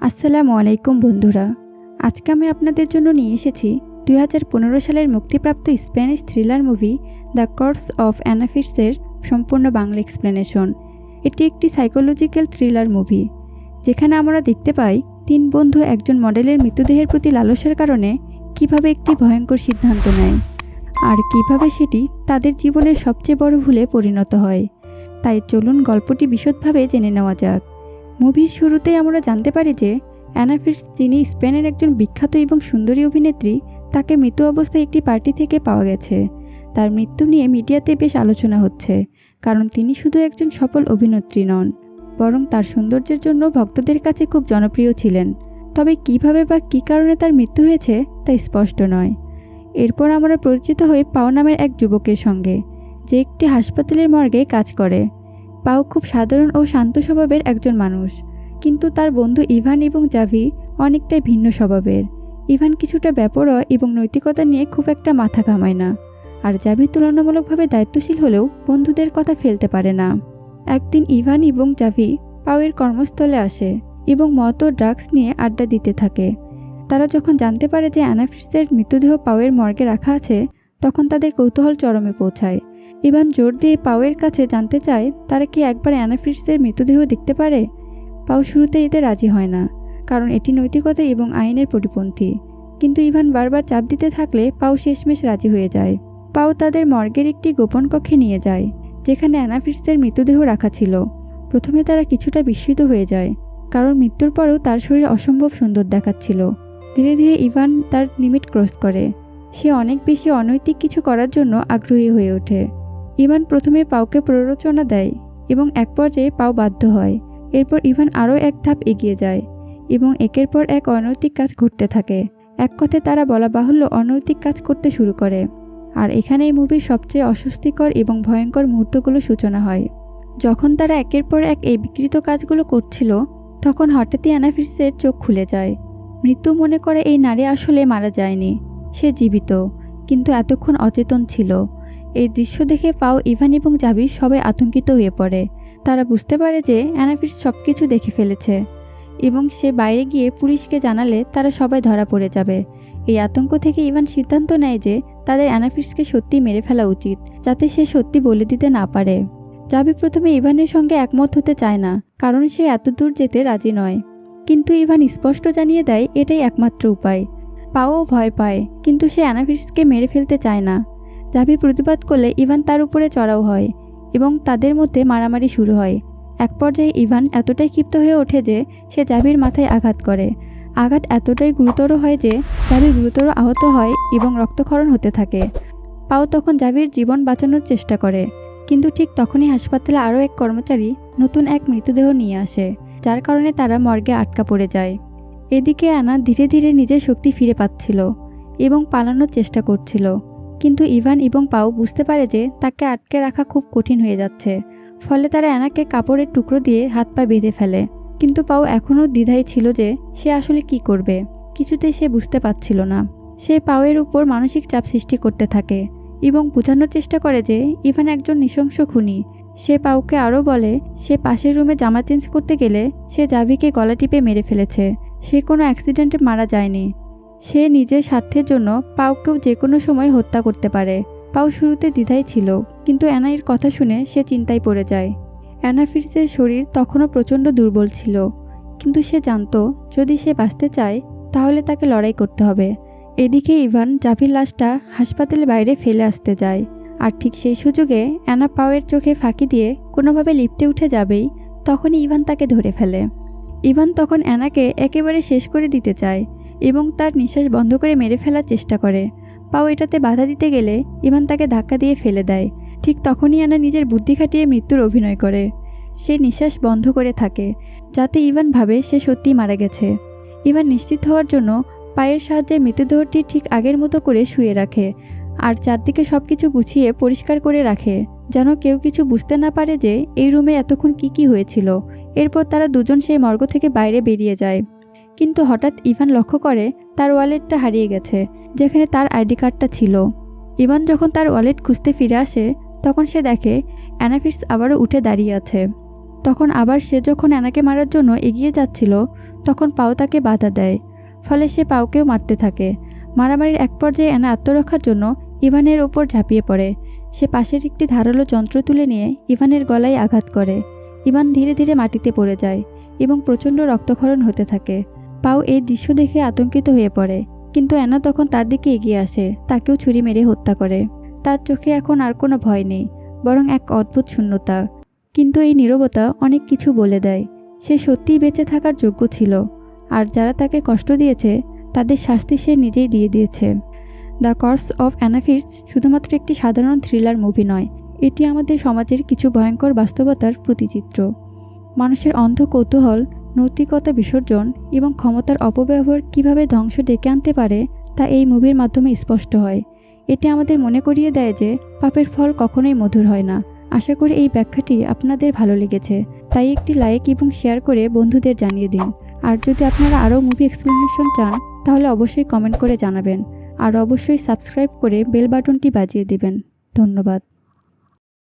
আসসালামু আলাইকুম বন্ধুরা। আজকে আমি আপনাদের জন্য নিয়ে এসেছি দুই হাজার পনেরো সালের মুক্তিপ্রাপ্ত Spanish thriller movie the corpse of অ্যানাফিটসের সম্পূর্ণ বাংলা এক্সপ্লেনেশন। এটি একটি সাইকোলজিক্যাল থ্রিলার মুভি, যেখানে আমরা দেখতে পাই তিন বন্ধু একজন মডেলের মৃতদেহের প্রতি লালসার কারণে কীভাবে একটি ভয়ঙ্কর সিদ্ধান্ত নেয় আর কীভাবে সেটি তাদের জীবনের সবচেয়ে বড় ভুলে পরিণত হয়। তাই চলুন গল্পটি বিশদভাবে জেনে নেওয়া যাক। মুভির শুরুতেই আমরা জানতে পারি যে অ্যানাফিস যিনি স্পেনের একজন বিখ্যাত এবং সুন্দরী অভিনেত্রী, তাকে মৃত অবস্থায় একটি পার্টি থেকে পাওয়া গেছে। তার মৃত্যু নিয়ে মিডিয়াতে বেশ আলোচনা হচ্ছে, কারণ তিনি শুধু একজন সফল অভিনেত্রী নন, বরং তার সৌন্দর্যের জন্য ভক্তদের কাছে খুব জনপ্রিয় ছিলেন। তবে কীভাবে বা কী কারণে তার মৃত্যু হয়েছে, তা স্পষ্ট নয়। এরপর আমরা পরিচিত হই পাও নামের এক যুবকের সঙ্গে, যে একটি হাসপাতালের মর্গে কাজ করে। পাও খুব সাধারণ ও শান্ত স্বভাবের একজন মানুষ। কিন্তু তার বন্ধু ইভান এবং জাভি অনেকটাই ভিন্ন স্বভাবের। ইভান কিছুটা ব্যাপরয় এবং নৈতিকতা নিয়ে খুব একটা মাথা ঘামায় না। আর জাভি তুলনামূলকভাবে দায়িত্বশীল হলেও বন্ধুদের কথা ফেলতে পারে না। একদিন ইভান এবং জাভি পাওয়ের কর্মস্থলে আসে এবং মত ও ড্রাগস নিয়ে আড্ডা দিতে থাকে। তারা যখন জানতে পারে যে অ্যানাফিসের মৃতদেহ পাওয়ের মর্গে রাখা আছে তখন তাদের কৌতূহল চরমে পৌঁছায়। ইভান জোর দিয়ে পাওয়ের কাছে জানতে চায়, তারা কি একবার অ্যানাফিসের মৃতদেহ দেখতে পারে? পাও শুরুতে এতে রাজি হয় না, কারণ এটি নৈতিকতা এবং আইনের পরিপন্থী। কিন্তু ইভান বারবার চাপ দিতে থাকলে পাও শেষমেশ রাজি হয়ে যায়। পাও তাদের মর্গের একটি গোপন কক্ষে নিয়ে যায়, যেখানে অ্যানাফিসের মৃতদেহ রাখা ছিল। প্রথমে তারা কিছুটা বিস্মিত হয়ে যায়, কারণ মৃত্যুর পরও তার শরীর অসম্ভব সুন্দর দেখাচ্ছিল। ধীরে ধীরে ইভান তার লিমিট ক্রস করে। সে অনেক বেশি অনৈতিক কিছু করার জন্য আগ্রহী হয়ে ওঠে। ইভান প্রথমে পাওকে প্ররোচনা দেয় এবং এক পর্যায়ে পাও বাধ্য হয়। এরপর ইভান আরও এক ধাপ এগিয়ে যায় এবং একের পর এক অনৈতিক কাজ ঘটতে থাকে। এক কথায় তারা বলা বাহুল্য অনৈতিক কাজ করতে শুরু করে। আর এখানে এই মুভির সবচেয়ে অস্বস্তিকর এবং ভয়ঙ্কর মুহূর্তগুলো সূচনা হয়। যখন তারা একের পর এক এই বিকৃত কাজগুলো করছিল, তখন হঠাৎই অ্যানাফিসের চোখ খুলে যায়। মৃত্যু মনে করে এই নারী আসলে মারা যায়নি। সে জীবিত, কিন্তু এতক্ষণ অচেতন ছিল। এই দৃশ্য দেখে পাও ইভান এবং জাবি সবাই আতঙ্কিত হয়ে পড়ে। তারা বুঝতে পারে যে অ্যানাফিস সব কিছু দেখে ফেলেছে এবং সে বাইরে গিয়ে পুলিশকে জানালে তারা সবাই ধরা পড়ে যাবে। এই আতঙ্ক থেকে ইভান সিদ্ধান্ত নেয় যে তাদের অ্যানাফিসকে সত্যি মেরে ফেলা উচিত, যাতে সে সত্যি বলে দিতে না পারে। জাবি প্রথমে ইভানের সঙ্গে একমত হতে চায় না, কারণ সে এত দূর যেতে রাজি নয়। কিন্তু ইভান স্পষ্ট জানিয়ে দেয়, এটাই একমাত্র উপায়। পাও ভয় পায়, কিন্তু সে অ্যানাফিসকে মেরে ফেলতে চায় না। জাভি প্রতিবাদ করলে ইভান তার উপরে চড়াও হয় এবং তাদের মধ্যে মারামারি শুরু হয়। এক পর্যায়ে ইভান এতটাই ক্ষিপ্ত হয়ে ওঠে যে সে জাভির মাথায় আঘাত করে। আঘাত এতটাই গুরুতর হয় যে জাভি গুরুতর আহত হয় এবং রক্তক্ষরণ হতে থাকে। পাও তখন জাভির জীবন বাঁচানোর চেষ্টা করে, কিন্তু ঠিক তখনই হাসপাতালে আরও এক কর্মচারী নতুন এক মৃতদেহ নিয়ে আসে, যার কারণে তারা মর্গে আটকা পড়ে যায়। এদিকে আনা ধীরে ধীরে নিজের শক্তি ফিরে পাচ্ছিল এবং পালানোর চেষ্টা করছিল। কিন্তু ইভান এবং পাও বুঝতে পারে যে তাকে আটকে রাখা খুব কঠিন হয়ে যাচ্ছে। ফলে তারা অ্যানাকে কাপড়ের টুকরো দিয়ে হাত পা বেঁধে ফেলে। কিন্তু পাও এখনও দ্বিধায় ছিল যে সে আসলে কি করবে। কিছুতেই সে বুঝতে পারছিল না। সে পাওয়ের উপর মানসিক চাপ সৃষ্টি করতে থাকে এবং বোঝানোর চেষ্টা করে যে ইভান একজন নৃশংস খুনি। সে পাউকে আরও বলে, সে পাশের রুমে জামা চেঞ্জ করতে গেলে সে জাভিকে গলা টিপে মেরে ফেলেছে। সে কোনো অ্যাক্সিডেন্টে মারা যায়নি। সে নিজের স্বার্থের জন্য পাউকেও যে কোনো সময় হত্যা করতে পারে। পাও শুরুতে দ্বিধায় ছিল, কিন্তু অ্যানাইর কথা শুনে সে চিন্তায় পড়ে যায়। অ্যানা অ্যানাফিসের শরীর তখনও প্রচণ্ড দুর্বল ছিল, কিন্তু সে জানত, যদি সে বাঁচতে চায়, তাহলে তাকে লড়াই করতে হবে। এদিকে ইভান জাভির লাশটা হাসপাতালের বাইরে ফেলে আসতে যায়। আর ঠিক সেই সুযোগে অ্যানা পাওয়ের চোখে ফাঁকি দিয়ে কোনোভাবে লিফটে উঠে যাবেই, তখনই ইভান তাকে ধরে ফেলে। ইভান তখন অ্যানাকে একেবারে শেষ করে দিতে চায় এবং তার নিঃশ্বাস বন্ধ করে মেরে ফেলার চেষ্টা করে। পাও এটাতে বাধা দিতে গেলে ইভান তাকে ধাক্কা দিয়ে ফেলে দেয়। ঠিক তখনই আনা নিজের বুদ্ধি খাটিয়ে মৃত্যুর অভিনয় করে। সে নিঃশ্বাস বন্ধ করে থাকে, যাতে ইভান ভাবে সে সত্যিই মারা গেছে। ইভান নিশ্চিত হওয়ার জন্য পায়ের সাহায্যে মৃতদেহটি ঠিক আগের মতো করে শুয়ে রাখে। আর চারদিকে সব কিছু গুছিয়ে পরিষ্কার করে রাখে, যেন কেউ কিছু বুঝতে না পারে যে এই রুমে এতক্ষণ কি কি হয়েছিল। এরপর তারা দুজন সেই মর্গ থেকে বাইরে বেরিয়ে যায়। কিন্তু হঠাৎ ইভান লক্ষ্য করে, তার ওয়ালেটটা হারিয়ে গেছে, যেখানে তার আইডি কার্ডটা ছিল। ইভান যখন তার ওয়ালেট খুঁজতে ফিরে আসে, তখন সে দেখে, অ্যানাফিস আবারও উঠে দাঁড়িয়ে আছে। তখন আবার সে যখন অ্যানাকে মারার জন্য এগিয়ে যাচ্ছিল, তখন পাও তাকে বাধা দেয়, ফলে সে পাওকেও মারতে থাকে। মারামারির এক পর্যায়ে অ্যানা আত্মরক্ষার জন্য ইভানের ওপর ঝাঁপিয়ে পড়ে। সে পাশের একটি ধারালো যন্ত্র তুলে নিয়ে ইভানের গলায় আঘাত করে। ইভান ধীরে ধীরে মাটিতে পড়ে যায় এবং প্রচণ্ড রক্তক্ষরণ হতে থাকে। পাও এই দৃশ্য দেখে আতঙ্কিত হয়ে পড়ে, কিন্তু অ্যানা তখন তার দিকে এগিয়ে আসে, তাকেও ছুরি মেরে হত্যা করে। তার চোখে এখন আর কোনো ভয় নেই, বরং এক অদ্ভুত শূন্যতা। কিন্তু এই নীরবতা অনেক কিছু বলে দেয়। সে সত্যিই বেঁচে থাকার যোগ্য ছিল, আর যারা তাকে কষ্ট দিয়েছে তাদের শাস্তি সে নিজেই দিয়ে দিয়েছে। দ্য কর্পস অফ অ্যানাফিস শুধুমাত্র একটি সাধারণ থ্রিলার মুভি নয়, এটি আমাদের সমাজের কিছু ভয়ঙ্কর বাস্তবতার প্রতিচিত্র। মানুষের অন্ধ কৌতূহল, নৈতিকতা বিসর্জন এবং ক্ষমতার অপব্যবহার কীভাবে ধ্বংস ডেকে আনতে পারে তা এই মুভির মাধ্যমে স্পষ্ট হয়। এটি আমাদের মনে করিয়ে দেয় যে পাপের ফল কখনোই মধুর হয় না। আশা করি এই ব্যাখ্যাটি আপনাদের ভালো লেগেছে। তাই একটি লাইক এবং শেয়ার করে বন্ধুদের জানিয়ে দিন। আর যদি আপনারা আরও মুভি এক্সপ্লেনেশন চান তাহলে অবশ্যই কমেন্ট করে জানাবেন। আর অবশ্যই সাবস্ক্রাইব করে বেল বাটনটি বাজিয়ে দিবেন। ধন্যবাদ।